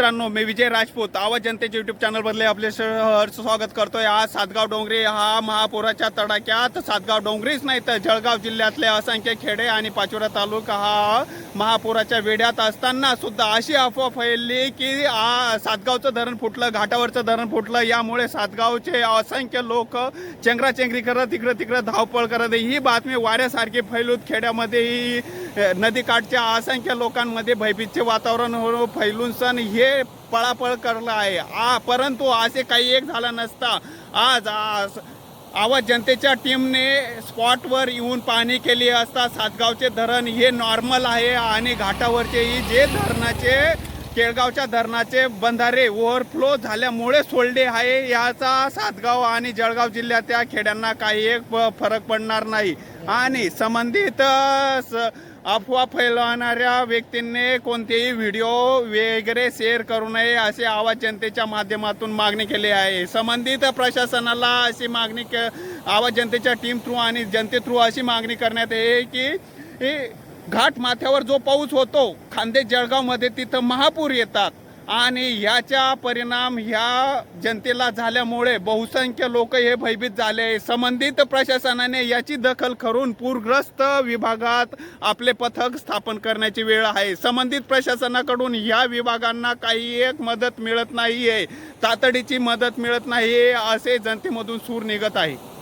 मित्रांनो मी विजय राजपूत आवाज जनतेच्या युट्यूब चॅनल बदले आपले हर्ष स्वागत करतोय. आज सातगाव डोंगरी हा महापुराच्या तडाक्यात सातगाव डोंगरीच नाही तर जळगाव जिल्ह्यातले असंख्य खेडे आणि पाचोरा तालुका हा महापुराच्या वेढ्यात असताना सुद्धा अशी अफवा फैलली की आ, सातगावचं धरण फुटलं घाटावरचं धरण फुटलं. यामुळे सातगावचे असंख्य लोक चेंगराचेंगरी करत इकडं तिकडं धावपळ करत. ही बातमी वाऱ्यासारखी फैलूत खेड्यामध्ये ही नदीकाठच्या असंख्य लोकांमध्ये भयभीतचे वातावरण हो- फैलून सण हे पळापळ करलं आहे. आ परंतु असे काही एक झालं नसता. आज आज आवाज जनतेच्या टीमने स्पॉटवर येऊन पाहणी केली असता सातगावचे धरण हे नॉर्मल आहे आणि घाटावरचेही जे धरणाचे केळगावच्या धरणाचे बंधारे ओव्हरफ्लो झाल्यामुळे सोडले आहे याचा सातगाव आणि जळगाव जिल्ह्याच्या खेड्यांना काही एक फरक पडणार नाही. आणि संबंधित स- अफवा फैलवणाऱ्या व्यक्तींनी कोणतेही व्हिडिओ वगैरे शेअर करू नये असे आवाज जनतेच्या माध्यमातून मागणी केली आहे. संबंधित प्रशासनाला अशी मागणी क- आवाज जनतेच्या टीम थ्रू आणि जनते थ्रू अशी मागणी करण्यात येईल की घाट माथ्यावर जो पाऊस होतो खांदे जळगावमध्ये तिथं महापूर येतात. आणि ह्याचा परिणाम ह्या जनतेला झाल्यामुळे बहुसंख्य लोक हे भयभीत झाले. संबंधित प्रशासनाने याची दखल करून पूरग्रस्त विभागात आपले पथक स्थापन करण्याची वेळ आहे. संबंधित प्रशासनाकडून या विभागांना काही एक मदत मिळत नाही आहे तातडीची मदत मिळत नाही असे जनतेमधून सूर निघत आहे.